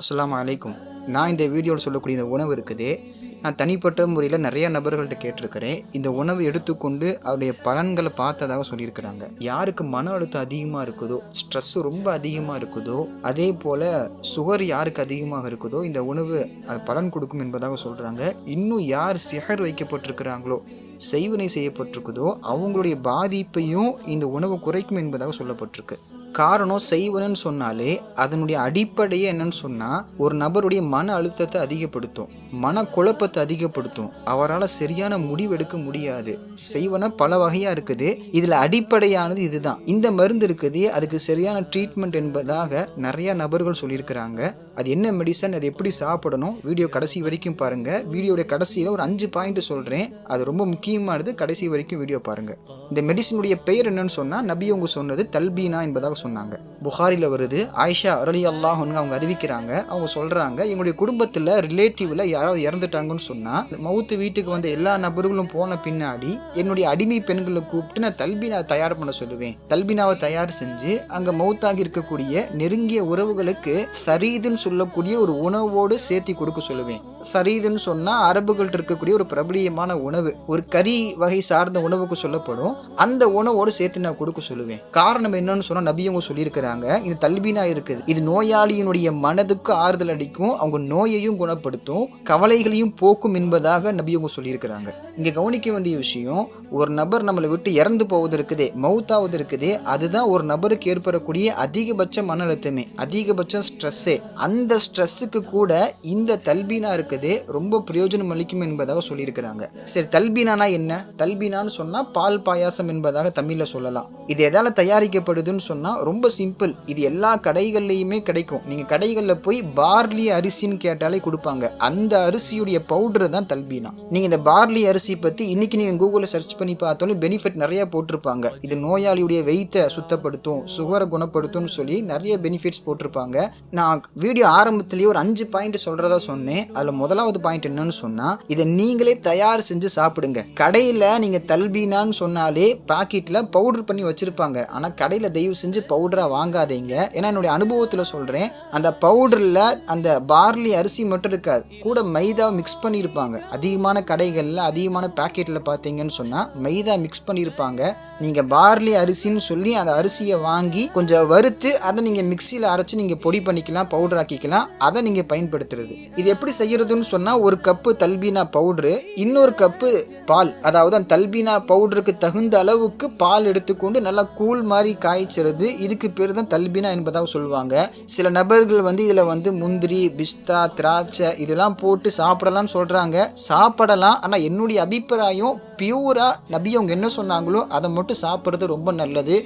அஸ்லாம் அலைக்கும். நான் இந்த வீடியோவில் சொல்லக்கூடிய இந்த உணவு இருக்குது. நான் தனிப்பட்ட முறையில் நிறையா நபர்கள்ட்ட கேட்டிருக்கிறேன். இந்த உணவு எடுத்துக்கொண்டு அதோடைய பலன்களை பார்த்ததாக சொல்லியிருக்கிறாங்க. யாருக்கு மன அழுத்தம் அதிகமாக இருக்குதோ ஸ்ட்ரெஸ் ரொம்ப அதிகமாக இருக்குதோ அதே போல் சுகர் யாருக்கு அதிகமாக இருக்குதோ இந்த உணவு அது பலன் கொடுக்கும் என்பதாக சொல்கிறாங்க இன்னும் யார் சிகர் வைக்கப்பட்டிருக்கிறாங்களோ செய்வினை செய்யப்பட்டிருக்குதோ அவங்களுடைய பாதிப்பையும் இந்த உணவு குறைக்கும் என்பதாக சொல்லப்பட்டிருக்கு. காரணம் செய்வனன்னு சொன்னாலே அதனுடைய அடிப்படையே என்னன்னு சொன்னால் ஒரு நபருடைய மன அழுத்தத்தை அதிகப்படுத்தும். மன குழப்பத்தை அதிகப்படுத்தும். அவரால் சரியான முடிவெடுக்க முடியாது. செய்வன பல வகையாக இருக்குது. இதில் அடிப்படையானது இதுதான். இந்த மருந்து இருக்குது. அதுக்கு சரியான ட்ரீட்மெண்ட் என்பதாக நிறைய நபர்கள் சொல்லியிருக்கிறாங்க. அது என்ன மெடிசன் அது எப்படி சாப்பிடணும்? வீடியோ கடைசி வரைக்கும் பாருங்க. வீடியோடைய கடைசியில் ஒரு அஞ்சு பாயிண்ட் சொல்கிறேன் அது ரொம்ப முக்கியமானது. கடைசி வரைக்கும் வீடியோ பாருங்க. இந்த மெடிசனுடைய பெயர் என்னன்னு சொன்னால் நபி அவங்க சொன்னது தல்பீனா என்பதாக சொன்னாங்க. புகாரில் வருது. ஆயிஷா அரளி அல்லாஹ் அவங்க அறிவிக்கிறாங்க. அவங்க சொல்கிறாங்க எங்களுடைய குடும்பத்தில் ரிலேட்டிவில் யாராவது இறந்துட்டாங்கன்னு சொன்னால் மவுத்து வீட்டுக்கு வந்த எல்லா நபர்களும் போன பின்னாடி என்னுடைய அடிமை பெண்களை கூப்பிட்டு நான் தல்பினா தயார் பண்ண சொல்லுவேன். தல்பினாவை தயார் செஞ்சு அங்கே மவுத்தாகி இருக்கக்கூடிய நெருங்கிய உறவுகளுக்கு சரீதுன்னு சொல்லக்கூடிய ஒரு உணவோடு சேர்த்தி கொடுக்க சொல்லுவேன். சரீதுன்னு சொன்னால் அரபுகள்ட்ட இருக்கக்கூடிய ஒரு பிரபலியமான உணவு. ஒரு கறி வகை சார்ந்த உணவுக்கு சொல்லப்படும். அந்த உணவோடு சேர்த்து நான் கொடுக்க சொல்லுவேன். காரணம் என்னன்னு சொன்னால் நபியவங்க சொல்லியிருக்கிறாங்க. இது தல்பீனா இருக்குது. இது நோயாளியினுடைய மனதுக்கு ஆறுதல் அடிக்கும் அவங்க நோயையும் குணப்படுத்தும். கவலைகளையும் போக்கும் என்பதாக நபியவங்க சொல்லியிருக்கிறாங்க. இங்கே கவனிக்க வேண்டிய விஷயம் ஒரு நபர் நம்மளை விட்டு இறந்து போவது இருக்குதே மவுத்தாவது இருக்குதே அதுதான் ஒரு நபருக்கு ஏற்படக்கூடிய அதிகபட்ச மன அழுத்தமே அதிகபட்சம் ஸ்ட்ரெஸ்ஸே. அந்த ஸ்ட்ரெஸ்ஸுக்கு கூட இந்த தல்பீனா இருக்குது ரொம்ப பிரயோஜனம் அளிக்கும் என்பதாக சொல்லியிருக்கிறாங்க. சரி தல்பீனானா என்ன? தல்பீனான்னு சொன்னால் பால் பாயாசம் என்பதாக தமிழில் சொல்லலாம். இது எதால் தயாரிக்கப்படுதுன்னு சொன்னால் ரொம்ப சிம்பிள் இது எல்லா கடைகள்லையுமே கிடைக்கும். நீங்கள் கடைகளில் போய் பார்லி அரிசின்னு கேட்டாலே கொடுப்பாங்க. அந்த அரிசியுடைய பவுடர் தான் தல்பீனா. நீங்கள் இந்த பார்லி அரிசி பற்றி இன்றைக்கி நீங்கள் கூகுளில் சர்ச் பண்ணி பார்த்தாலும் பெனிஃபிட் நிறையா போட்டிருப்பாங்க. இது நோயாளியுடைய வெயித்தை சுத்தப்படுத்தும் சுகரை குணப்படுத்தும்னு சொல்லி நிறைய பெனிஃபிட்ஸ் போட்டிருப்பாங்க. நான் வீடியோ ஆரம்பத்துலேயே ஒரு அஞ்சு பாயிண்ட் சொல்கிறதா சொன்னேன். அதில் முதலாவது பாயிண்ட் என்னன்னு சொன்னால் இதை நீங்களே தயார் செஞ்சு சாப்பிடுங்க. கடையில் நீங்கள் தல்பீனான்னு சொன்னாலே பாக்கெட்டில் பவுடர் பண்ணி வச்சுருப்பாங்க. ஆனால் கடையில் தயவு செஞ்சு பவுடராக வாங்காதீங்க. ஏன்னா என்னுடைய அனுபவத்தில் சொல்கிறேன் அந்த பவுடரில் அந்த பார்லி அரிசி மட்டும் இருக்காது. கூட மைதா மிக்ஸ் பண்ணியிருப்பாங்க அதிகமான கடைகளில் அதிகமாக வழக்கமான பாக்கெட்டில் பார்த்தீங்கன்னு சொன்னால் மைதா மிக்ஸ் பண்ணியிருப்பாங்க நீங்கள் பார்லி அரிசின்னு சொல்லி அந்த அரிசியை வாங்கி கொஞ்சம் வறுத்து அதை நீங்கள் மிக்சியில் அரைச்சி நீங்கள் பொடி பண்ணிக்கலாம் பவுடர் ஆக்கிக்கலாம். அதை நீங்கள் பயன்படுத்துறது. இது எப்படி செய்யறதுன்னு சொன்னால் ஒரு கப்பு தல்பீனா பவுட்ரு இன்னொரு கப்பு பால். அதாவது அந்த தல்பீனா பவுடருக்கு தகுந்த அளவுக்கு பால் எடுத்துக்கொண்டு நல்லா கூழ் மாதிரி காய்ச்சிறது. இதுக்கு பேர் தான் தல்பீனா என்பதாக சொல்லுவாங்க. சில நபர்கள் வந்து இதில் வந்து முந்திரி பிஸ்தா திராட்சை இதெல்லாம் போட்டு சாப்பிடலாம்னு சொல்கிறாங்க சாப்பிடலாம். ஆனால் என்னுடைய அபிப்பிராயம் பியூராக நபி அவங்க என்ன சொன்னாங்களோ அதை மட்டும் சாப்பிட்றது ரொம்ப நல்லது.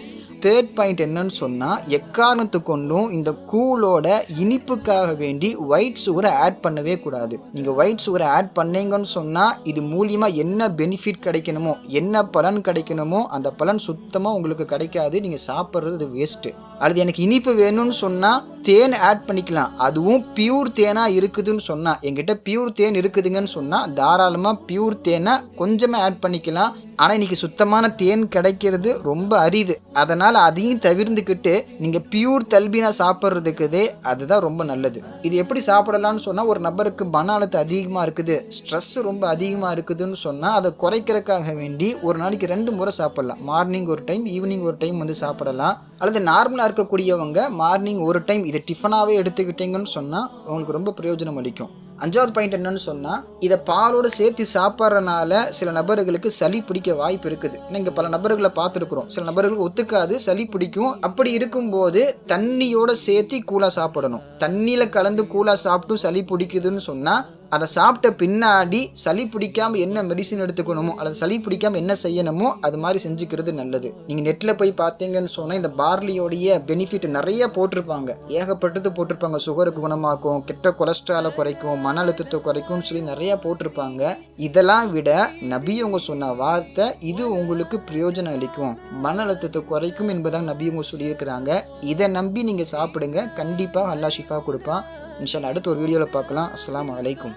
தேர்ட் பாயிண்ட் என்னன்னு சொன்னால் எக்காரணத்து கொண்டும் இந்த கூலோட இனிப்புக்காக வேண்டி ஒயிட் சுகரை ஆட் பண்ணவே கூடாது. நீங்கள் ஒயிட் சுகரை ஆட் பண்ணீங்கன்னு சொன்னால் இது மூலியமாக என்ன பெனிஃபிட் கிடைக்கணுமோ என்ன பலன் கிடைக்கணுமோ அந்த பலன் சுத்தமாக உங்களுக்கு கிடைக்காது. நீங்கள் சாப்பிட்றது வேஸ்ட்டு அல்லது எனக்கு இனிப்பு வேணும்னு சொன்னால் தேன் ஆட் பண்ணிக்கலாம். அதுவும் பியூர் தேனாக இருக்குதுன்னு சொன்னால் எங்கிட்ட பியூர் தேன் இருக்குதுங்கன்னு சொன்னால் தாராளமாக பியூர் தேனை கொஞ்சமாக ஆட் பண்ணிக்கலாம். ஆனால் இன்றைக்கி சுத்தமான தேன் கிடைக்கிறது ரொம்ப அரிது. அதனால் அதையும் தவிர்த்துக்கிட்டு நீங்கள் பியூர் தல்பீனா சாப்பிட்றதுக்குதே அதுதான் ரொம்ப நல்லது. இது எப்படி சாப்பிடலாம்னு சொன்னால் ஒரு நபருக்கு மன அழுத்தம் அதிகமாக இருக்குது ஸ்ட்ரெஸ் ரொம்ப அதிகமாக இருக்குதுன்னு சொன்னால் அதை குறைக்கிறதுக்காக வேண்டி ஒரு நாளைக்கு ரெண்டு முறை சாப்பிட்லாம். மார்னிங் ஒரு டைம் ஈவினிங் ஒரு டைம் வந்து சாப்பிடலாம். அல்லது நார்மலாக இருக்கக்கூடியவங்க மார்னிங் ஒரு டைம் இதை டிஃபனாகவே எடுத்துக்கிட்டீங்கன்னு சொன்னால் உங்களுக்கு ரொம்ப பிரயோஜனம் அளிக்கும். அஞ்சாவது பாயிண்ட் என்னன்னு சொன்னால் இதை பாலோடு சேர்த்து சாப்பிட்றனால சில நபர்களுக்கு சளி பிடிக்க வாய்ப்பு இருக்குது. இங்கே பல நபர்களை பார்த்துருக்குறோம். சில நபர்களுக்கு ஒத்துக்காது சளி பிடிக்கும். அப்படி இருக்கும்போது தண்ணியோட சேர்த்து கூலாக சாப்பிடணும். தண்ணியில் கலந்து கூலாக சாப்பிட்டும் சளி பிடிக்குதுன்னு சொன்னால் அதை சாப்பிட்ட பின்னாடி சளி பிடிக்காம என்ன மெடிசின் எடுத்துக்கணுமோ அல்லது சளி பிடிக்காம என்ன செய்யணுமோ அது மாதிரி செஞ்சுக்கிறது நல்லது. நீங்கள் நெட்டில் போய் பார்த்தீங்கன்னு சொன்னால் இந்த பார்லியோடைய பெனிஃபிட் நிறைய போட்டிருப்பாங்க. ஏகப்பட்டது போட்டிருப்பாங்க. சுகருக்கு குணமாக்கும் கெட்ட கொலஸ்ட்ராலை குறைக்கும் மன அழுத்தத்தை குறைக்கும்னு சொல்லி நிறையா போட்டிருப்பாங்க. இதெல்லாம் விட நபியவங்க சொன்ன வார்த்தை இது உங்களுக்கு பிரயோஜனம் அளிக்கும். மன அழுத்தத்தை குறைக்கும் என்பதாக நபியவங்க சொல்லியிருக்கிறாங்க. இதை நம்பி நீங்கள் சாப்பிடுங்க. கண்டிப்பாக அல்லா ஷிஃபா கொடுப்பான். இன்ஷால்லா அடுத்த ஒரு வீடியோவில் பார்க்கலாம். அஸ்லாம் வலைக்கும்